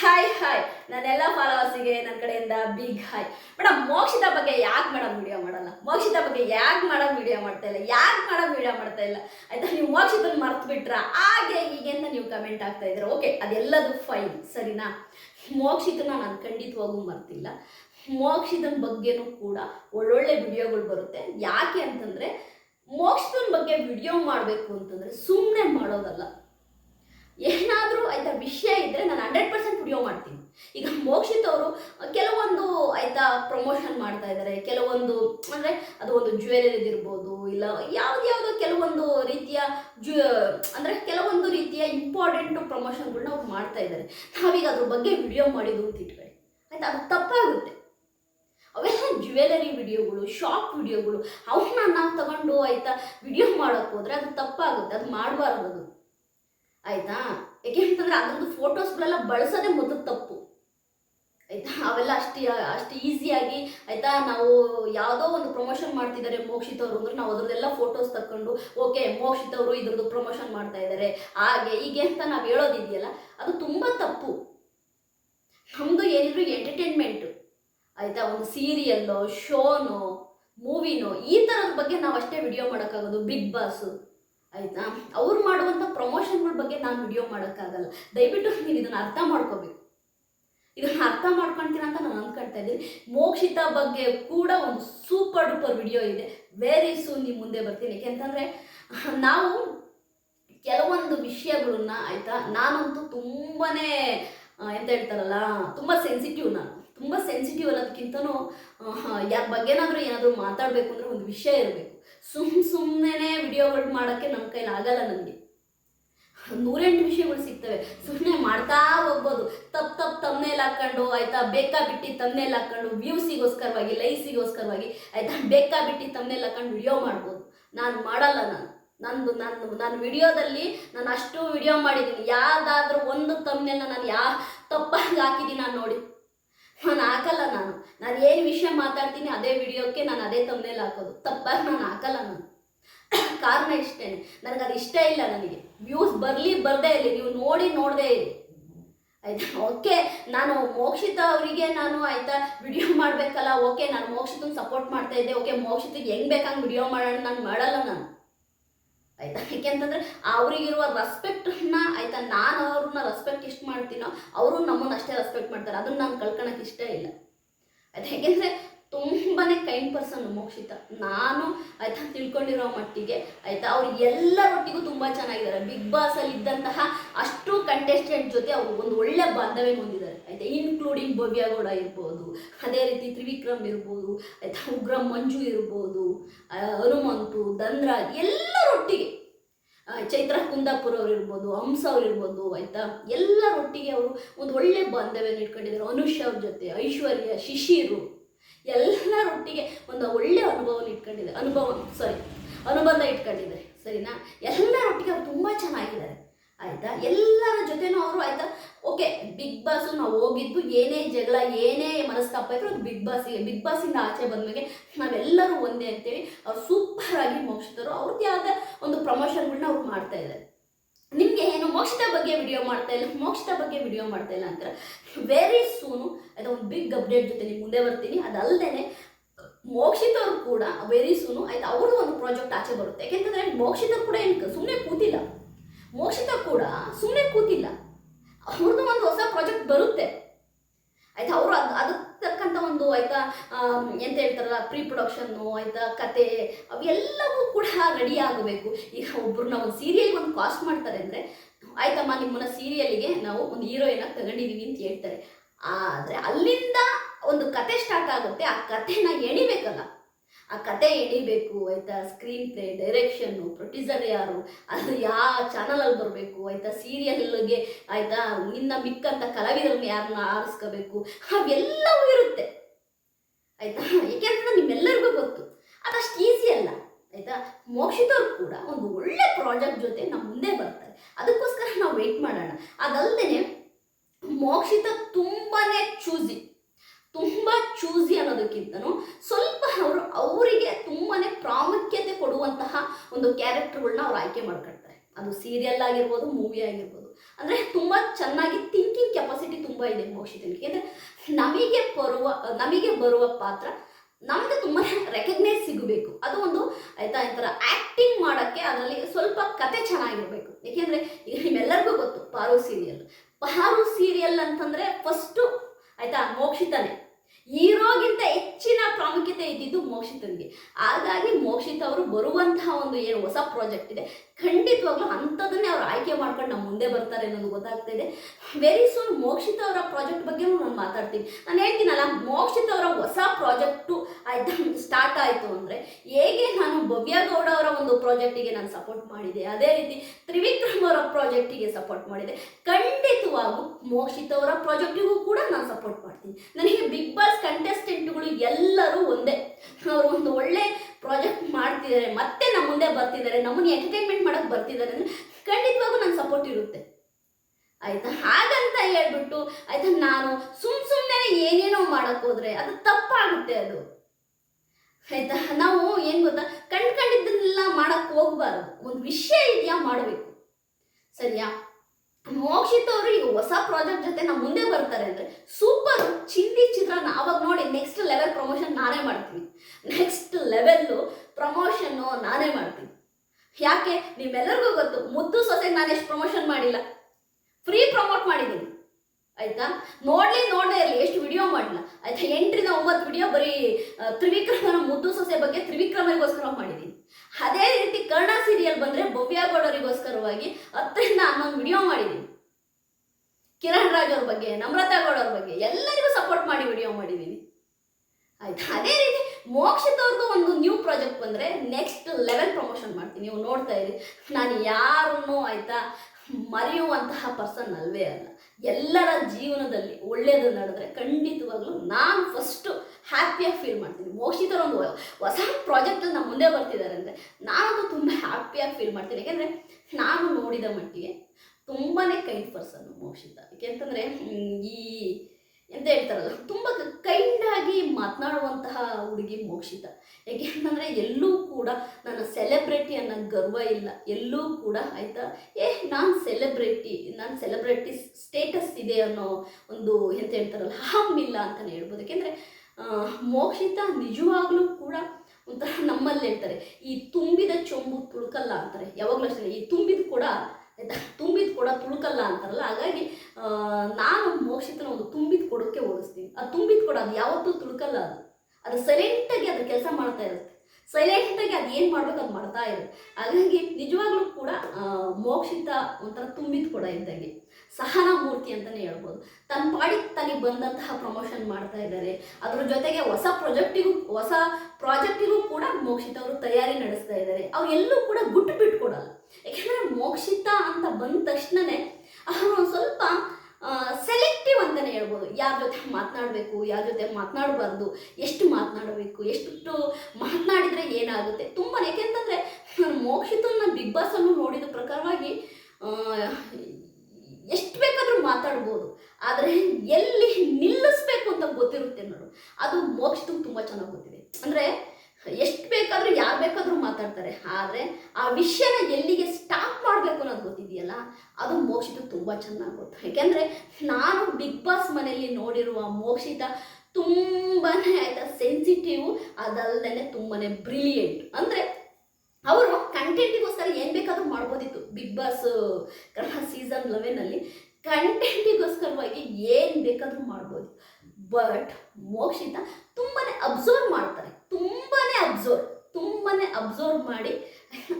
Hi hi ನನ್ನೆಲ್ಲ ಫಾಲೋವರ್ಸಿಗೆ ನನ್ನ ಕಡೆಯಿಂದ ಬಿಗ್ ಹಾಯ್ ಮೇಡಮ್ ಮೋಕ್ಷದ ಬಗ್ಗೆ ಯಾಕೆ ಮೇಡಮ್ ವಿಡಿಯೋ ಮಾಡಲ್ಲ? ಮೋಕ್ಷಿತ ಬಗ್ಗೆ ಯಾಕೆ ಮೇಡಮ್ ವಿಡಿಯೋ ಮಾಡ್ತಾ ಇಲ್ಲ? ಯಾಕೆ ಮೇಡಮ್ ವಿಡಿಯೋ ಮಾಡ್ತಾ ಇಲ್ಲ? ಆಯ್ತಾ? ನೀವು ಮೋಕ್ಷಿತನ ಮರ್ತು ಬಿಟ್ರ ಹಾಗೆ ಹೀಗೆ ನೀವು ಕಮೆಂಟ್ ಆಗ್ತಾ ಇದ್ದೀರ. ಓಕೆ ಅದೆಲ್ಲದು ಫೈನ್ ಸರಿನಾ? ಮೋಕ್ಷಿತನ ನಾನು ಖಂಡಿತವಾಗೂ ಮರ್ತಿಲ್ಲ. ಮೋಕ್ಷಿತನ ಬಗ್ಗೆನೂ ಕೂಡ ಒಳ್ಳೊಳ್ಳೆ ವಿಡಿಯೋಗಳು ಬರುತ್ತೆ. ಯಾಕೆ ಅಂತಂದರೆ ಮೋಕ್ಷಿತನ ಬಗ್ಗೆ ವಿಡಿಯೋ ಮಾಡಬೇಕು ಅಂತಂದರೆ ಸುಮ್ಮನೆ ಮಾಡೋದಲ್ಲ. ಏನಾದರೂ ಆಯಿತಾ ವಿಷಯ ಇದ್ದರೆ ನಾನು ಹಂಡ್ರೆಡ್ ಪರ್ಸೆಂಟ್ ವಿಡಿಯೋ ಮಾಡ್ತೀನಿ. ಈಗ ಮೋಕ್ಷಿತ್ ಅವರು ಕೆಲವೊಂದು ಆಯಿತಾ ಪ್ರಮೋಷನ್ ಮಾಡ್ತಾ ಇದ್ದಾರೆ ಕೆಲವೊಂದು, ಅಂದರೆ ಅದು ಒಂದು ಜ್ಯುವೆಲರಿದಿರ್ಬೋದು ಇಲ್ಲ ಯಾವುದ್ಯಾವುದೋ ಕೆಲವೊಂದು ರೀತಿಯ ಜ್ಯು ಅಂದರೆ ಕೆಲವೊಂದು ರೀತಿಯ ಇಂಪಾರ್ಟೆಂಟ್ ಪ್ರಮೋಷನ್ಗಳನ್ನ ಅವ್ರು ಮಾಡ್ತಾ ಇದ್ದಾರೆ ನಾವೀಗ ಅದ್ರ ಬಗ್ಗೆ ವಿಡಿಯೋ ಮಾಡಿದ್ದು ಅಂತ ಇಟ್ಕೊಳ್ಳಿ. ಆಯಿತಾ? ಅದು ತಪ್ಪಾಗುತ್ತೆ. ಅವೆಲ್ಲ ಜ್ಯುವೆಲರಿ ವಿಡಿಯೋಗಳು ಶಾಪ್ ವಿಡಿಯೋಗಳು ಅವನ್ನ ನಾವು ತಗೊಂಡು ಆಯಿತಾ ವಿಡಿಯೋ ಮಾಡೋಕ್ಕೋದ್ರೆ ಅದು ತಪ್ಪಾಗುತ್ತೆ, ಅದು ಮಾಡಬಾರ್ದು ಆಯ್ತಾ? ಯಾಕೆ ಅಂತಂದ್ರೆ ಅದ್ರದ್ದು ಫೋಟೋಸ್ಗಳೆಲ್ಲ ಬಳಸೋದೇ ಮೊದಲು ತಪ್ಪು. ಆಯ್ತಾ? ಅವೆಲ್ಲ ಅಷ್ಟು ಅಷ್ಟು ಈಸಿಯಾಗಿ ಆಯ್ತಾ? ನಾವು ಯಾವುದೋ ಒಂದು ಪ್ರಮೋಷನ್ ಮಾಡ್ತಿದ್ದಾರೆ ಮೋಕ್ಷಿತ್ ಅವರು ಅಂದ್ರೆ ನಾವು ಅದ್ರದ್ದೆಲ್ಲ ಫೋಟೋಸ್ ತಕೊಂಡು ಓಕೆ ಮೋಕ್ಷಿತ್ ಅವರು ಇದ್ರದ್ದು ಪ್ರಮೋಷನ್ ಮಾಡ್ತಾ ಇದ್ದಾರೆ. ಹಾಗೆ ಹೀಗೆ ಅಂತ ನಾವು ಹೇಳೋದಿದೆಯಲ್ಲ, ಅದು ತುಂಬ ತಪ್ಪು. ನಮ್ಮದು ಏನಿದ್ರು ಎಂಟರ್ಟೈನ್ಮೆಂಟು ಆಯ್ತಾ? ಒಂದು ಸೀರಿಯಲ್ಲೋ ಶೋನೋ ಮೂವಿನೋ ಈ ಥರದ ಬಗ್ಗೆ ನಾವು ಅಷ್ಟೇ ವಿಡಿಯೋ ಮಾಡೋಕ್ಕಾಗೋದು. ಬಿಗ್ ಬಾಸು ಆಯ್ತಾ? ಅವ್ರು ಮಾಡುವಂಥ ಪ್ರಮೋಷನ್ಗಳ ಬಗ್ಗೆ ನಾನು ವಿಡಿಯೋ ಮಾಡೋಕ್ಕಾಗಲ್ಲ. ದಯವಿಟ್ಟು ನೀವು ಇದನ್ನು ಅರ್ಥ ಮಾಡ್ಕೋಬೇಕು. ಇದನ್ನ ಅರ್ಥ ಮಾಡ್ಕೊಳ್ತೀರ ಅಂತ ನಾನು ಅಂದ್ಕೊಳ್ತಾ ಇದ್ದೀನಿ. ಮೋಕ್ಷಿತ ಬಗ್ಗೆ ಕೂಡ ಒಂದು ಸೂಪರ್ ಡೂಪರ್ ವಿಡಿಯೋ ಇದೆ. ವೆರಿ ಸೂನ್ ನಿಮ್ಮ ಮುಂದೆ ಬರ್ತೀನಿ. ಯಾಕೆಂತಂದರೆ, ನಾವು ಕೆಲವೊಂದು ವಿಷಯಗಳನ್ನ ಆಯಿತಾ, ನಾನಂತೂ ತುಂಬಾ ಎಂತ ಹೇಳ್ತಾರಲ್ಲ, ತುಂಬ ಸೆನ್ಸಿಟಿವ್ ನಾನು. ತುಂಬ ಸೆನ್ಸಿಟಿವ್ ಅನ್ನೋದಕ್ಕಿಂತನೂ ಯಾರ ಬಗ್ಗೆನಾದರೂ ಏನಾದರೂ ಮಾತಾಡಬೇಕು ಅಂದರೆ ಒಂದು ವಿಷಯ ಇರಬೇಕು. ಸುಮ್ ಸುಮ್ಮನೆ ವಿಡಿಯೋಗಳು ಮಾಡೋಕ್ಕೆ ನಮ್ಮ ಕೈಲಿ ಆಗಲ್ಲ ನನಗೆ ನೂರೆಂಟು ವಿಷಯಗಳು ಸಿಗ್ತವೆ. ಸುಮ್ಮನೆ ಮಾಡ್ತಾ ಹೋಗ್ಬೋದು. ತಪ್ಪು ತಪ್ಪು ತಮ್ಮನೇಲಿ ಹಾಕ್ಕೊಂಡು, ಆಯ್ತಾ? ಬೇಕಾ ಬಿಟ್ಟು ತಮ್ಮನೇಲಿ ಹಾಕ್ಕೊಂಡು ವ್ಯೂಸಿಗೋಸ್ಕರವಾಗಿ ಲೈಸಿಗೋಸ್ಕರವಾಗಿ ಆಯ್ತಾ? ಬೇಕಾ ಬಿಟ್ಟು ತಮ್ಮನೇಲಿ ಹಾಕ್ಕೊಂಡು ವಿಡಿಯೋ ಮಾಡ್ಬೋದು. ನಾನು ಮಾಡಲ್ಲ ನಾನು. ನಂದು ನಾನು ನಾನು ವಿಡಿಯೋದಲ್ಲಿ ನಾನು ಅಷ್ಟು ವಿಡಿಯೋ ಮಾಡಿದ್ದೀನಿ. ಯಾವುದಾದ್ರೂ ಒಂದು ತಮ್ಮನೆಲ್ಲ ನಾನು ಯಾ, ತಪ್ಪಾಗಿ ಹಾಕಿದ್ದೀನಿ ನಾನು ನೋಡಿ. ನಾನು ಹಾಕಲ್ಲ ನಾನು. ನಾನು ಏನು ವಿಷಯ ಮಾತಾಡ್ತೀನಿ ಅದೇ ವಿಡಿಯೋಕ್ಕೆ ನಾನು ಅದೇ ತಮ್ಮನೇಲಿ ಹಾಕೋದು. ತಪ್ಪಾಗಿ ನಾನು ಹಾಕಲ್ಲ ನಾನು. ಕಾರಣ ಇಷ್ಟೇ ನನಗೆ ಅದು ಇಷ್ಟ ಇಲ್ಲ ನನಗೆ. ವ್ಯೂಸ್ ಬರಲಿ ಬರದೇ ಇರಲಿ. ನೀವು ನೋಡಿ ನೋಡದೇ ಇರಿ. ಆಯ್ತಾ? ಓಕೆ. ನಾನು ಮೋಕ್ಷಿತ ಅವರಿಗೆ ನಾನು ಆಯ್ತಾ ವಿಡಿಯೋ ಮಾಡಬೇಕಲ್ಲ. ಓಕೆ, ನಾನು ಮೋಕ್ಷಿತನ ಸಪೋರ್ಟ್ ಮಾಡ್ತಾ ಇದ್ದೆ. ಓಕೆ, ಮೋಕ್ಷಿತಿಗೆ ಹೆಂಗೆ ಬೇಕಂಗೆ ವಿಡಿಯೋ ಮಾಡೋಣ. ನಾನು ಮಾಡಲ್ಲ ನಾನು. ಆಯ್ತಾ ಯಾಕೆಂತಂದ್ರೆ ಅವರಿಗಿರುವ ರೆಸ್ಪೆಕ್ಟನ್ನ ಆಯ್ತಾ, ನಾನು ಅವ್ರನ್ನ ರೆಸ್ಪೆಕ್ಟ್ ಎಷ್ಟು ಮಾಡ್ತೀನೋ ಅವರು ನಮ್ಮನ್ನ ಅಷ್ಟೇ ರೆಸ್ಪೆಕ್ಟ್ ಮಾಡ್ತಾರೆ. ಅದನ್ನ ನಾನು ಕಳ್ಕೊಳಕ್ಕೆ ಇಷ್ಟ ಇಲ್ಲ. ಆಯ್ತಾ ಯಾಕೆಂದರೆ ತುಂಬಾ ಕೈಂಡ್ ಪರ್ಸನ್ ಮೋಕ್ಷಿತ. ನಾನು ಆಯ್ತಾ ತಿಳ್ಕೊಂಡಿರೋ ಮಟ್ಟಿಗೆ ಆಯ್ತಾ ಅವ್ರು ಎಲ್ಲರೊಟ್ಟಿಗೂ ತುಂಬ ಚೆನ್ನಾಗಿದ್ದಾರೆ. ಬಿಗ್ ಬಾಸಲ್ಲಿ ಇದ್ದಂತಹ ಅಷ್ಟು ಕಂಟೆಸ್ಟೆಂಟ್ ಜೊತೆ ಅವರು ಒಂದು ಒಳ್ಳೆ ಬಾಂಧವ್ಯ ಹೊಂದಿದ್ದಾರೆ. ಆಯ್ತಾ ಇನ್ಕ್ಲೂಡಿಂಗ್ ಭವ್ಯಗೌಡ ಇರ್ಬೋದು, ಅದೇ ರೀತಿ ತ್ರಿವಿಕ್ರಮ್ ಇರ್ಬೋದು, ಆಯ್ತಾ ಉಗ್ರ ಮಂಜು ಇರ್ಬೋದು ಹನುಮಂತು, ಧನ್ರಾಜ್ ಎಲ್ಲರೊಟ್ಟಿಗೆ ಚೈತ್ರ ಕುಂದಾಪುರ ಅವ್ರು ಇರ್ಬೋದು, ಹಂಸ ಅವ್ರು ಇರ್ಬೋದು, ಆಯ್ತಾ ಎಲ್ಲರೊಟ್ಟಿಗೆ ಅವರು ಒಂದು ಒಳ್ಳೆ ಬಾಂಧವ್ಯ ಇಟ್ಕೊಂಡಿದ್ದಾರೆ. ಅನುಷ್ ಅವ್ರ ಜೊತೆ, ಐಶ್ವರ್ಯ, ಶಿಶಿರು. ಎಲ್ಲರೊಟ್ಟಿಗೆ ಒಂದು ಒಳ್ಳೆ ಅನುಭವನ ಇಟ್ಕೊಂಡಿದ್ದಾರೆ. ಅನುಭವ ಸಾರಿ ಅನುಬಂಧ ಇಟ್ಕೊಂಡಿದ್ದಾರೆ. ಸರಿನಾ? ಎಲ್ಲರೊಟ್ಟಿಗೆ ಅವ್ರು ತುಂಬ ಚೆನ್ನಾಗಿದ್ದಾರೆ. ಆಯ್ತಾ? ಎಲ್ಲರ ಜೊತೆನೂ ಅವರು ಆಯ್ತಾ? ಓಕೆ ಬಿಗ್ ಬಾಸು ನಾವು ಹೋಗಿದ್ದು, ಏನೇ ಜಗಳ, ಏನೇ ಮನಸ್ತಾಪ ಇದ್ರು ಅದು ಬಿಗ್ ಬಾಸಿಗೆ ಬಿಗ್ ಬಾಸಿಂದ ಆಚೆ ಬಂದ್ಮೇಲೆ ನಾವೆಲ್ಲರೂ ಒಂದೇ ಅಂತೇಳಿ ಅವ್ರು ಸೂಪರ್ ಆಗಿ ಮೋಕ್ಷಿತರು ಅವ್ರದ್ದೇ ಆದ ಒಂದು ಪ್ರಮೋಷನ್ಗಳನ್ನ ಅವ್ರು ಮಾಡ್ತಾ ಇದ್ದಾರೆ. ನಿಮಗೆ ಏನು ಮೋಕ್ಷದ ಬಗ್ಗೆ ವಿಡಿಯೋ ಮಾಡ್ತಾ ಇಲ್ಲ, ಮೋಕ್ಷದ ಬಗ್ಗೆ ವಿಡಿಯೋ ಮಾಡ್ತಾ ಇಲ್ಲ ಅಂತಾರೆ? ವೆರಿ ಸೂನು ಅದು ಒಂದು ಬಿಗ್ ಅಪ್ಡೇಟ್ ಜೊತೆ ನಿಮ್ಮ ಮುಂದೆ ಬರ್ತೀನಿ. ಅದಲ್ಲದೆ ಮೋಕ್ಷಿತರು ಕೂಡ ವೆರಿ ಸೂನು ಆಯ್ತು ಅವರು ಒಂದು ಪ್ರಾಜೆಕ್ಟ್ ಆಚೆ ಬರುತ್ತೆ. ಯಾಕೆಂತಂದ್ರೆ ಮೋಕ್ಷಿತರು ಕೂಡ ಏನು ಸುಮ್ಮನೆ ಕೂತಿಲ್ಲ. ಮೋಕ್ಷಿತ ಕೂಡ ಸುಮ್ಮನೆ ಕೂತಿಲ್ಲ ಅವ್ರದ್ದು ಒಂದು ಹೊಸ ಪ್ರಾಜೆಕ್ಟ್ ಬರುತ್ತೆ ಆಯ್ತಾ ಅವರು ಅದು ಅದಕ್ಕೆ ತಕ್ಕಂಥ ಒಂದು ಆಯ್ತಾ ಆಮ್, ಎಂತ ಹೇಳ್ತಾರಲ್ಲ ಪ್ರೀ ಪ್ರೊಡಕ್ಷನ್ನು ಆಯಿತಾ, ಕತೆ, ಅವೆಲ್ಲವೂ ಕೂಡ ರೆಡಿ ಆಗಬೇಕು. ಈಗ ಒಬ್ರನ್ನ ಒಂದು ಸೀರಿಯಲ್ಗೆ ಒಂದು ಕಾಸ್ಟ್ ಮಾಡ್ತಾರೆ ಅಂದರೆ, ಆಯ್ತಮ್ಮ, ನಿಮ್ಮನ್ನ ಸೀರಿಯಲ್ಗೆ ನಾವು ಒಂದು ಹೀರೋಯಿನ ತಗೊಂಡಿದ್ದೀವಿ ಅಂತ ಹೇಳ್ತಾರೆ. ಆದರೆ ಅಲ್ಲಿಂದ ಒಂದು ಕತೆ ಸ್ಟಾರ್ಟ್ ಆಗುತ್ತೆ, ಆ ಕಥೆನ ಎಣಿಬೇಕಲ್ಲ. ಆ ಕತೆ ಎಣಿಬೇಕು, ಆಯ್ತಾ ಸ್ಕ್ರೀನ್ ಪ್ಲೇ ಡೈರೆಕ್ಷನ್ನು ಪ್ರೊಡ್ಯೂಸರ್ ಯಾರು, ಅದು ಯಾವ ಚಾನಲಲ್ಲಿ ಬರಬೇಕು, ಆಯ್ತಾ ಸೀರಿಯಲ್ಗೆ ಆಯ್ತಾ ನಿನ್ನ ಮಿಕ್ಕಂಥ ಕಲಾವಿದರನ್ನು ಯಾರನ್ನ ಆರಿಸ್ಕೋಬೇಕು, ಅವೆಲ್ಲವೂ ಇರುತ್ತೆ. ಆಯ್ತಾ? ಏಕೆಂತಂದ್ರೆ ನಿಮ್ಮೆಲ್ಲರಿಗೂ ಗೊತ್ತು. ಅದಷ್ಟು ಈಸಿ ಅಲ್ಲ, ಆಯ್ತಾ? ಮೋಕ್ಷಿತವ್ರು ಕೂಡ ಒಂದು ಒಳ್ಳೆ ಪ್ರಾಜೆಕ್ಟ್ ಜೊತೆ ನಮ್ಮ ಮುಂದೆ ಬರ್ತಾರೆ. ಅದಕ್ಕೋಸ್ಕರ ನಾವು ವೆಯ್ಟ್ ಮಾಡೋಣ. ಅದಲ್ಲದೆ ಮೋಕ್ಷಿತ ತುಂಬಾ ಚೂಸಿ ತುಂಬ ಚೂಸಿ ಅನ್ನೋದಕ್ಕಿಂತನೂ ಸ್ವಲ್ಪ ಅವರು ಅವರಿಗೆ ತುಂಬಾ ಪ್ರಾಮುಖ್ಯತೆ ಕೊಡುವಂತಹ ಒಂದು ಕ್ಯಾರೆಕ್ಟರ್ಗಳನ್ನ ಅವ್ರು ಆಯ್ಕೆ ಮಾಡ್ಕೊಳ್ತಾರೆ. ಅದು ಸೀರಿಯಲ್ ಆಗಿರ್ಬೋದು ಮೂವಿ ಆಗಿರ್ಬೋದು. ಅಂದರೆ ತುಂಬ ಚೆನ್ನಾಗಿ ಥಿಂಕಿಂಗ್ ಕೆಪಾಸಿಟಿ ತುಂಬ ಇದೆ ಮೋಕ್ಷಿತನಿಗೆ ಅಂದರೆ ನಮಗೆ ಬರುವ ನಮಗೆ ಬರುವ ಪಾತ್ರ ನಮಗೆ ತುಂಬ ರೆಕಗ್ನೈಸ್ ಸಿಗಬೇಕು. ಅದು ಒಂದು ಆಯ್ತಾ ಈ ಥರ ಆ್ಯಕ್ಟಿಂಗ್ ಮಾಡೋಕ್ಕೆ ಅದರಲ್ಲಿ ಸ್ವಲ್ಪ ಕತೆ ಚೆನ್ನಾಗಿರಬೇಕು. ಏಕೆಂದರೆ ಈಗ ನಿಮ್ಮೆಲ್ಲರಿಗೂ ಗೊತ್ತು ಪಾರು ಸೀರಿಯಲ್ ಪಾರು ಸೀರಿಯಲ್ ಅಂತಂದರೆ ಫಸ್ಟು ಆಯಿತಾ ಮೋಕ್ಷಿತನೇ ಹೀರೋಗಿಂತ ಹೆಚ್ಚಿನ ಪ್ರಾಮುಖ್ಯತೆ ಇದ್ದಿದ್ದು ಮೋಕ್ಷಿತನಿಗೆ. ಹಾಗಾಗಿ ಮೋಕ್ಷಿತ ಅವರು ಬರುವಂತಹ ಒಂದು ಏನು ಹೊಸ ಪ್ರಾಜೆಕ್ಟ್ ಇದೆ. ಖಂಡಿತವಾಗ್ಲೂ ಅಂಥದ್ದನ್ನೇ ಅವ್ರು ಆಯ್ಕೆ ಮಾಡ್ಕೊಂಡು ನಮ್ಮ ಮುಂದೆ ಬರ್ತಾರೆ ಅನ್ನೋದು ಗೊತ್ತಾಗ್ತಾ ಇದೆ. ವೆರಿ ಸೂನ್ ಮೋಕ್ಷಿತ ಅವರ ಪ್ರಾಜೆಕ್ಟ್ ಬಗ್ಗೆನೂ ನಾನು ಮಾತಾಡ್ತೀನಿ. ನಾನು ಹೇಳ್ತೀನಲ್ಲ, ಮೋಕ್ಷಿತ ಅವರ ಹೊಸ ಪ್ರಾಜೆಕ್ಟು ಆಯ್ತಾ ಸ್ಟಾರ್ಟ್ ಆಯಿತು ಅಂದರೆ ಹೇಗೆ ನಾನು ಭವ್ಯಗೌಡ ಅವರ ಒಂದು ಪ್ರಾಜೆಕ್ಟಿಗೆ ನಾನು ಸಪೋರ್ಟ್ ಮಾಡಿದೆ. ಅದೇ ರೀತಿ ತ್ರಿವಿಕ್ರಮ್ ಅವರ ಪ್ರಾಜೆಕ್ಟಿಗೆ ಸಪೋರ್ಟ್ ಮಾಡಿದೆ. ಖಂಡಿತವಾಗೂ ಮೋಕ್ಷಿತ ಅವರ ಪ್ರಾಜೆಕ್ಟಿಗೂ ಕೂಡ ನಾನು ಸಪೋರ್ಟ್ ಮಾಡ್ತೀನಿ. ನನಗೆ ಬಿಗ್ ಬಾಸ್ ಕಂಟೆಸ್ಟೆಂಟ್ಗಳು ಎಲ್ಲರೂ ಒಂದೇ. ಅವರು ಒಂದು ಒಳ್ಳೆ ಪ್ರಾಜೆಕ್ಟ್ ಮಾಡ್ತಿದ್ದಾರೆ, ಮತ್ತೆ ನಮ್ಮ ಮುಂದೆ ಬರ್ತಿದ್ದಾರೆ, ನಮ್ಮನ್ನು ಎಂಟರ್ಟೈನ್ಮೆಂಟ್ ಮಾಡಕ್ಕೆ ಬರ್ತಿದ್ದಾರೆ ಅಂದರೆ ಖಂಡಿತವಾಗೂ ನನ್ನ ಸಪೋರ್ಟ್ ಇರುತ್ತೆ. ಆಯಿತಾ? ಹಾಗಂತ ಹೇಳ್ಬಿಟ್ಟು, ಆಯಿತಾ, ನಾನು ಸುಮ್ ಸುಮ್ಮನೆ ಏನೇನೋ ಮಾಡಕ್ ಹೋದ್ರೆ ಅದು ತಪ್ಪಾಗುತ್ತೆ ಅದು. ಆಯಿತಾ? ನಾವು ಏನು ಗೊತ್ತಾ? ಕಣ್ಣು ಕಂಡಿದ್ದನ್ನೆಲ್ಲ ಮಾಡಕ್ ಹೋಗ್ಬಾರ್ದು. ಒಂದು ವಿಷಯ ಇದೆಯಾ ಮಾಡಬೇಕು. ಸರಿಯಾ? ಮೋಕ್ಷಿತ್ ಅವರು ಈಗ ಹೊಸ ಪ್ರಾಜೆಕ್ಟ್ ಜೊತೆ ನಾವು ಮುಂದೆ ಬರ್ತಾರೆ ಅಂದ್ರೆ ಸೂಪರ್ ಚಿಂದಿ ಚಿತ್ರನ ಅವಾಗ ನೋಡಿ ನೆಕ್ಸ್ಟ್ ಲೆವೆಲ್ ಪ್ರಮೋಷನ್ ನಾನೇ ಮಾಡ್ತೀನಿ. ನೆಕ್ಸ್ಟ್ ಲೆವೆಲ್ಲು ಪ್ರಮೋಷನ್ನು ನಾನೇ ಮಾಡ್ತೀನಿ. ಯಾಕೆ? ನಿಮ್ಮೆಲ್ಲರಿಗೂ ಗೊತ್ತು, ಮುದ್ದು ಸೊಸೆಗೆ ನಾನು ಎಷ್ಟು ಪ್ರಮೋಷನ್ ಮಾಡಿಲ್ಲ. ಫ್ರೀ ಪ್ರಮೋಟ್ ಮಾಡಿದ್ದೀನಿ ಆಯ್ತಾ? ನೋಡ್ಲಿ, ನೋಡದೆ ಇರಲಿ, ಎಷ್ಟು ವಿಡಿಯೋ ಮಾಡಲ್ಲ ಆಯ್ತಾ? ಎಂಟರಿಂದ ಒಂಬತ್ತು ವಿಡಿಯೋ ಬರೀ ತ್ರಿವಿಕ್ರಮನ ಮುದ್ದು ಸೊಸೆ ಬಗ್ಗೆ ತ್ರಿವಿಕ್ರಮಗೋಸ್ಕರ ಮಾಡಿದ್ದೀನಿ ಅದೇ ರೀತಿ ಕನ್ನಡ ಸೀರಿಯಲ್ ಬಂದ್ರೆ ಭವ್ಯ ಗೌಡರಿಗೋಸ್ಕರವಾಗಿ ಹತ್ತರಿಂದ ಹನ್ನೊಂದು ವಿಡಿಯೋ ಮಾಡಿದ್ದೀನಿ ಕಿರಣ್ ರಾಜ್ ಅವ್ರ ಬಗ್ಗೆ, ನಮ್ರತಾ ಗೌಡ ಅವ್ರ ಬಗ್ಗೆ ಎಲ್ಲರಿಗೂ ಸಪೋರ್ಟ್ ಮಾಡಿ ವಿಡಿಯೋ ಮಾಡಿದ್ದೀನಿ ಆಯ್ತಾ? ಅದೇ ರೀತಿ ಮೋಕ್ಷಿತ್ ಅವ್ರದ್ದು ಒಂದು ನ್ಯೂ ಪ್ರಾಜೆಕ್ಟ್ ಬಂದರೆ ನೆಕ್ಸ್ಟ್ ಲೆವೆಲ್ ಪ್ರಮೋಷನ್ ಮಾಡ್ತೀನಿ. ನೀವು ನೋಡ್ತಾ ಇರಿ. ನಾನು ಯಾರನ್ನೂ ಆಯ್ತಾ? ಮರೆಯುವಂತಹ ಪರ್ಸನ್ ಅಲ್ವೇ ಅಲ್ಲ. ಎಲ್ಲರ ಜೀವನದಲ್ಲಿ ಒಳ್ಳೆಯದು ನಡೆದ್ರೆ ಖಂಡಿತವಾಗ್ಲೂ ನಾನು ಫಸ್ಟು ಹ್ಯಾಪಿಯಾಗಿ ಫೀಲ್ ಮಾಡ್ತೀನಿ. ಮೋಕ್ಷಿತರ ಒಂದು ಹೊಸ ಪ್ರಾಜೆಕ್ಟಲ್ಲಿ ನಮ್ಮ ಮುಂದೆ ಬರ್ತಿದ್ದಾರೆ ಅಂದರೆ ನಾನು ತುಂಬ ಹ್ಯಾಪಿಯಾಗಿ ಫೀಲ್ ಮಾಡ್ತೀನಿ. ಯಾಕೆಂದರೆ ನಾನು ನೋಡಿದ ಮಟ್ಟಿಗೆ ತುಂಬಾ ಕೈಂಡ್ ಪರ್ಸನ್ ಮೋಕ್ಷಿತ. ಯಾಕೆಂತಂದರೆ ಈ ಎಂತ ಹೇಳ್ತಾರಲ್ಲ, ತುಂಬ ಕೈಂಡಾಗಿ ಮಾತನಾಡುವಂತಹ ಹುಡುಗಿ ಮೋಕ್ಷಿತ. ಯಾಕೆಂತಂದರೆ ಎಲ್ಲೂ ಕೂಡ ನನ್ನ ಸೆಲೆಬ್ರಿಟಿ ಅನ್ನೋ ಗರ್ವ ಇಲ್ಲ. ಎಲ್ಲೂ ಕೂಡ ಆಯಿತಾ? ಏ, ನಾನು ಸೆಲೆಬ್ರಿಟಿ ನಾನು ಸೆಲೆಬ್ರಿಟಿ ಸ್ಟೇಟಸ್ ಇದೆ ಅನ್ನೋ ಒಂದು ಎಂತ ಹೇಳ್ತಾರಲ್ಲ ಹಮ್ಮಿಲ್ಲ ಅಂತಲೇ ಹೇಳ್ಬೋದು. ಯಾಕೆಂದರೆ ಮೋಕ್ಷಿತ ನಿಜವಾಗ್ಲೂ ಕೂಡ ಒಂಥರ ನಮ್ಮಲ್ಲಿ ಹೇಳ್ತಾರೆ, ಈ ತುಂಬಿದ ಚೊಂಬು ತುಳುಕಲ್ಲ ಅಂತಾರೆ. ಯಾವಾಗಲೂ ಅಷ್ಟೇ, ಈ ತುಂಬಿದ ಕೂಡ ಆಯ್ತಾ? ತುಂಬಿದ ಕೂಡ ತುಳುಕಲ್ಲ ಅಂತಾರಲ್ಲ, ಹಾಗಾಗಿ ನಾನು ಮೋಕ್ಷಿತನ ಒಂದು ತುಂಬಿದ ಕೊಡೋಕ್ಕೆ ಓಡಿಸ್ತೀನಿ. ಅದು ತುಂಬಿದ ಕೊಡ, ಅದು ಯಾವತ್ತೂ ತುಳುಕಲ್ಲ ಅದು. ಅದು ಸೈಲೆಂಟಾಗಿ ಅದು ಕೆಲಸ ಮಾಡ್ತಾ ಇರುತ್ತೆ. ಸೈಲೆಂಟಾಗಿ ಅದು ಏನು ಮಾಡಬೇಕು ಅದು ಮಾಡ್ತಾ ಇರುತ್ತೆ. ಹಾಗಾಗಿ ನಿಜವಾಗ್ಲೂ ಕೂಡ ಮೋಕ್ಷಿತ ಒಂಥರ ತುಂಬಿದ ಕೊಡ ಇದ್ದಂಗೆ. ಸಹನ ಮೂರ್ತಿ ಅಂತಲೇ ಹೇಳ್ಬೋದು. ತನ್ನ ಪಾಡಿಗೆ ತನಗೆ ಬಂದಂತಹ ಪ್ರಮೋಷನ್ ಮಾಡ್ತಾ ಇದ್ದಾರೆ. ಅದ್ರ ಜೊತೆಗೆ ಹೊಸ ಪ್ರಾಜೆಕ್ಟಿಗೂ ಹೊಸ ಪ್ರಾಜೆಕ್ಟಿಗೂ ಕೂಡ ಮೋಕ್ಷಿತ ಅವರು ತಯಾರಿ ನಡೆಸ್ತಾ ಇದ್ದಾರೆ. ಅವ್ರು ಎಲ್ಲೂ ಕೂಡ ಗುಟ್ಟು ಬಿಟ್ಕೊಡಲ್ಲ. ಯಾಕೆಂದರೆ ಮೋಕ್ಷಿತ ಅಂತ ಬಂದ ತಕ್ಷಣನೇ ಅವರು ಒಂದು ಸ್ವಲ್ಪ ಸೆಲೆಕ್ಟಿವ್ ಅಂತಲೇ ಹೇಳ್ಬೋದು. ಯಾರ ಜೊತೆ ಮಾತನಾಡಬೇಕು, ಯಾರ ಜೊತೆ ಮಾತನಾಡಬಾರ್ದು, ಎಷ್ಟು ಮಾತನಾಡಬೇಕು ಎಷ್ಟು ಮಾತನಾಡಿದರೆ ಏನಾಗುತ್ತೆ? ತುಂಬ ಯಾಕೆಂತಂದರೆ ಮೋಕ್ಷಿತನ ಬಿಗ್ ಬಾಸನ್ನು ನೋಡಿದ ಪ್ರಕಾರವಾಗಿ ಎಷ್ಟು ಬೇಕಾದರೂ ಮಾತಾಡ್ಬೋದು. ಆದರೆ ಎಲ್ಲಿ ನಿಲ್ಲಿಸ್ಬೇಕು ಅಂತ ಗೊತ್ತಿರುತ್ತೆ ನೋಡು. ಅದು ಮೋಕ್ಷಿತಂಗೆ ತುಂಬ ಚೆನ್ನಾಗಿ ಗೊತ್ತಿದೆ. ಅಂದರೆ ಎಷ್ಟು ಬೇಕಾದರೂ ಯಾರು ಬೇಕಾದರೂ ಮಾತಾಡ್ತಾರೆ. ಆದರೆ ಆ ವಿಷಯನ ಎಲ್ಲಿಗೆ ಸ್ಟಾಪ್ ಮಾಡಬೇಕು ಅನ್ನೋದು ಗೊತ್ತಿದೆಯಲ್ಲ, ಅದು ಮೋಕ್ಷಿತ ತುಂಬ ಚೆನ್ನಾಗಿ ಗೊತ್ತು. ಯಾಕೆಂದರೆ ನಾನು ಬಿಗ್ ಬಾಸ್ ಮನೆಯಲ್ಲಿ ನೋಡಿರುವ ಮೋಕ್ಷಿತ ತುಂಬಾ ಆಯ್ತಾ ಸೆನ್ಸಿಟಿವ್ ಅದಲ್ಲದೆ ತುಂಬಾ ಬ್ರಿಲಿಯಂಟ್ ಅಂದರೆ ಅವರು ಕಂಟೆಂಟಿಗೋಸ್ಕರ ಏನು ಬೇಕಾದರೂ ಮಾಡ್ಬೋದಿತ್ತು ಬಿಗ್ ಬಾಸ್ ಕನ್ನಡ ಸೀಸನ್ ಲೆವೆನಲ್ಲಿ ಕಂಟೆಂಟಿಗೋಸ್ಕರವಾಗಿ ಏನು ಬೇಕಾದರೂ ಮಾಡ್ಬೋದು ಬಟ್ ಮೋಕ್ಷಿತ ತುಂಬಾ ಅಬ್ಸರ್ವ್ ಮಾಡ್ತಾರೆ ತುಂಬಾ ಅಬ್ಸರ್ವ್ ತುಂಬಾ ಅಬ್ಸರ್ವ್ ಮಾಡಿ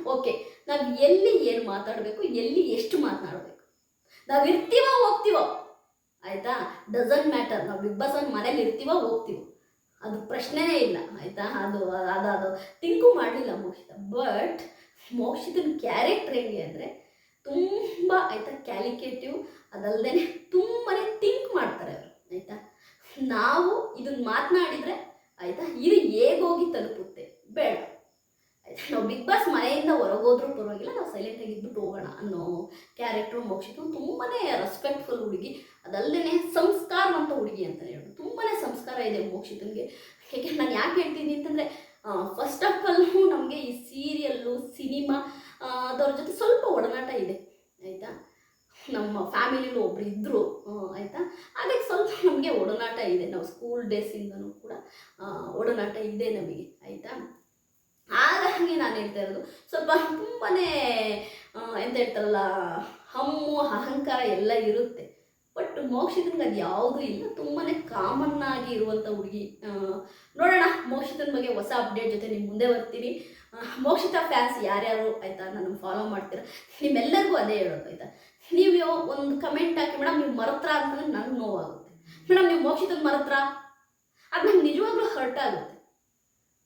ಓಕೆ ನಾವು ಎಲ್ಲಿ ಏನು ಮಾತಾಡಬೇಕು ಎಲ್ಲಿ ಎಷ್ಟು ಮಾತನಾಡಬೇಕು ನಾವು ಇರ್ತೀವೋ ಹೋಗ್ತೀವೋ ಆಯಿತಾ ಡಸಂಟ್ ಮ್ಯಾಟರ್ ನಾವು ಬಿಗ್ ಬಾಸ್ ಮನೇಲಿ ಇರ್ತೀವೋ ಹೋಗ್ತೀವೋ ಅದು ಪ್ರಶ್ನೆನೇ ಇಲ್ಲ ಆಯಿತಾ ಅದು ಅದು ಅದು ತಿಂಕು ಮಾಡಲಿಲ್ಲ ಮೋಕ್ಷಿತ ಬಟ್ ಮೋಕ್ಷಿತನ ಕ್ಯಾರೆಕ್ಟರ್ ಹೇಗೆ ಅಂದರೆ ತುಂಬ ಆಯಿತಾ ಕ್ಯಾಲಿಕೇಟಿವ್ ಅದಲ್ಲದೆ ತುಂಬಾ ಥಿಂಕ್ ಮಾಡ್ತಾರೆ ಅವರು, ಆಯಿತಾ? ನಾವು ಇದನ್ನ ಮಾತನಾಡಿದರೆ ಆಯಿತಾ, ಇದು ಹೇಗೋಗಿ ತಲುಪುತ್ತೆ? ಬೇಡ. ಆಯ್ತಾ? ನಾವು ಬಿಗ್ ಬಾಸ್ ಮನೆಯಿಂದ ಹೊರಗೋದ್ರೂ ಪರವಾಗಿಲ್ಲ, ನಾವು ಸೈಲೆಂಟಾಗಿ ಇದ್ಬಿಟ್ಟು ಹೋಗೋಣ ಅನ್ನೋ ಕ್ಯಾರೆಕ್ಟ್ರು ಮೋಕ್ಷಿತು ತುಂಬಾ ರೆಸ್ಪೆಕ್ಟ್ಫುಲ್ ಹುಡುಗಿ ಅದಲ್ಲದೆ ಸಂಸ್ಕಾರವಂತ ಹುಡುಗಿ ಅಂತಲೇ ಹೇಳೋದು ತುಂಬಾ ಸಂಸ್ಕಾರ ಇದೆ ಮೋಕ್ಷಿತನಿಗೆ. ಹೇಗೆ ನಾನು ಯಾಕೆ ಹೇಳ್ತೀನಿ ಅಂತಂದರೆ ಫಸ್ಟ್ ಆಫ್ ಆಲ್ ನಮಗೆ ಈ ಸೀರಿಯಲ್ಲು ಸಿನಿಮಾ ಅದವ್ರ ಜೊತೆ ಸ್ವಲ್ಪ ಒಡನಾಟ ಇದೆ, ಆಯಿತಾ? ನಮ್ಮ ಫ್ಯಾಮಿಲಿಲೂ ಒಬ್ರು ಇದ್ದರು ಆಯಿತಾ? ಅದಕ್ಕೆ ಸ್ವಲ್ಪ ನಮಗೆ ಒಡನಾಟ ಇದೆ, ನಾವು ಸ್ಕೂಲ್ ಡೇಸಿಂದನೂ ಕೂಡ ಒಡನಾಟ ಇದೆ ನಮಗೆ, ಆಯಿತಾ? ಹಾಗಾಗಿ ನಾನು ಹೇಳ್ತಾ ಇರೋದು, ಸ್ವಲ್ಪ ತುಂಬಾ ಎಂತ ಹೇಳ್ತಾರಲ್ಲ, ಹಮ್ಮು, ಅಹಂಕಾರ ಎಲ್ಲ ಇರುತ್ತೆ. ಬಟ್ ಮೋಕ್ಷಿತನ್ಗೆ ಅದು ಯಾವುದೂ ಇಲ್ಲ ತುಂಬಾ ಕಾಮನ್ ಆಗಿ ಇರುವಂಥ ಹುಡುಗಿ. ನೋಡೋಣ, ಮೋಕ್ಷಿತನ ಬಗ್ಗೆ ಹೊಸ ಅಪ್ಡೇಟ್ ಜೊತೆ ನಿಮ್ಮ ಮುಂದೆ ಬರ್ತೀನಿ. ಮೋಕ್ಷಿತ ಫ್ಯಾನ್ಸ್ ಯಾರ್ಯಾರು ಆಯ್ತಾ? ನನ್ನ ಫಾಲೋ ಮಾಡ್ತೀರಾ? ನಿಮ್ಮೆಲ್ಲರಿಗೂ ಅದೇ ಹೇಳೋದು, ಆಯಿತಾ? ನೀವು ಒಂದು ಕಮೆಂಟ್ ಹಾಕಿ ಮೇಡಮ್ ನೀವು ಮರತ್ರ ಅಂತಂದ್ರೆ ನನಗೆ ನೋವಾಗುತ್ತೆ. ಮೇಡಮ್ ನೀವು ಮೋಕ್ಷಿತನ ಮರತ್ರ? ಅದು ನಂಗೆ ನಿಜವಾಗ್ಲೂ ಹರ್ಟ್ ಆಗುತ್ತೆ.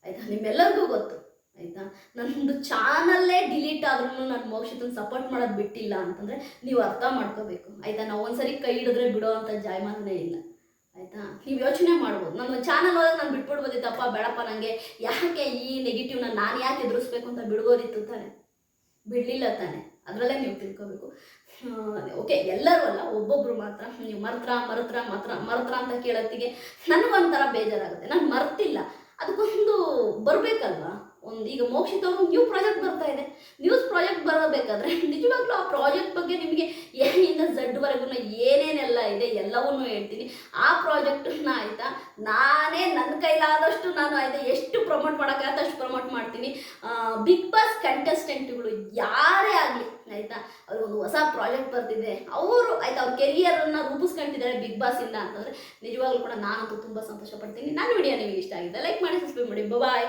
ಆಯಿತಾ? ನಿಮ್ಮೆಲ್ಲರಿಗೂ ಗೊತ್ತು. ಆಯಿತಾ? ನನ್ನದು ಚಾನಲ್ಲೇ ಡಿಲೀಟ್ ಆದ್ರೂ ನಾನು ಮೋಕ್ಷಿತನ ಸಪೋರ್ಟ್ ಮಾಡೋದು ಬಿಟ್ಟಿಲ್ಲ ಅಂತಂದರೆ ನೀವು ಅರ್ಥ ಮಾಡ್ಕೋಬೇಕು. ಆಯಿತಾ? ನಾವು ಒಂದ್ಸರಿ ಕೈ ಹಿಡಿದ್ರೆ ಬಿಡೋ ಅಂತ ಜಾಯಮಾನನೇ ಇಲ್ಲ. ಆಯಿತಾ? ನೀವು ಯೋಚನೆ ಮಾಡ್ಬೋದು. ನನ್ನ ಚಾನಲ್ ಹೋದ್ರೆ ನಾನು ಬಿಟ್ಬಿಡ್ಬೋದಿತ್ತಪ್ಪ ಬೇಡಪ್ಪ ನನಗೆ ಯಾಕೆ ಈ ನೆಗೆಟಿವ್ನ ನಾನು ಯಾಕೆ ಎದುರಿಸ್ಬೇಕು ಅಂತ ಬಿಡ್ಬೋದಿತ್ತು ತಾನೆ? ಬಿಡಲಿಲ್ಲ ತಾನೆ. ಅದರಲ್ಲೇ ನೀವು ತಿಳ್ಕೊಬೇಕು. ಓಕೆ, ಎಲ್ಲರೂ ಅಲ್ಲ, ಒಬ್ಬೊಬ್ರು ಮಾತ್ರ. ನೀವು ಮರ್ತ್ರ, ಮರತ್ರ, ಮಾತ್ರ, ಮರತ್ರ ಅಂತ ಕೇಳೋತ್ತಿಗೆ ನನಗೊಂಥರ ಬೇಜಾರಾಗುತ್ತೆ. ನಾನು ಮರ್ತಿಲ್ಲ. ಅದಕ್ಕೊಂದು ಬರಬೇಕಲ್ವಾ? ಒಂದು ಈಗ ಮೋಕ್ಷಿತ ಅವರು ನ್ಯೂ ಪ್ರಾಜೆಕ್ಟ್ ಬರ್ತಾ ಇದೆ. ನ್ಯೂಸ್ ಪ್ರಾಜೆಕ್ಟ್ ಬರಬೇಕಾದ್ರೆ ನಿಜವಾಗ್ಲೂ ಆ ಪ್ರಾಜೆಕ್ಟ್ ಬಗ್ಗೆ ನಿಮಗೆ ಎಯಿಂದ ಝಡ್ವರೆಗೂ ಏನೇನೆಲ್ಲ ಇದೆ ಎಲ್ಲವನ್ನೂ ಹೇಳ್ತೀನಿ. ಆ ಪ್ರಾಜೆಕ್ಟನ್ನ ಆಯಿತಾ? ನಾನೇ ನನ್ನ ಕೈಲಾದಷ್ಟು ನಾನು ಆಯಿತಾ ಎಷ್ಟು ಪ್ರಮೋಟ್ ಮಾಡೋಕ್ಕಾಗತ್ತೆ ಅಷ್ಟು ಪ್ರಮೋಟ್ ಮಾಡ್ತೀನಿ. ಬಿಗ್ ಬಾಸ್ ಕಂಟೆಸ್ಟೆಂಟ್ಗಳು ಯಾರೇ ಆಗಲಿ, ಆಯಿತಾ? ಅವ್ರಿಗೊಂದು ಹೊಸ ಪ್ರಾಜೆಕ್ಟ್ ಬರ್ತಿದೆ ಅವರು ಆಯ್ತಾ ಅವ್ರ ಕೆರಿಯರನ್ನು ರೂಪಿಸ್ಕೊಂತಿದ್ದಾರೆ ಬಿಗ್ ಬಾಸಿಂದ ಅಂತಂದರೆ ನಿಜವಾಗ್ಲೂ ಕೂಡ ನಾನಂತೂ ತುಂಬ ಸಂತೋಷ ಪಡ್ತೀನಿ ನನ್ನ ವಿಡಿಯೋ ನಿಮಗೆ ಇಷ್ಟ ಆಗಿದೆ ಲೈಕ್ ಮಾಡಿ ಸಬ್ಸ್ಕ್ರೈಬ್ ಮಾಡಿ. ಬಾಯ್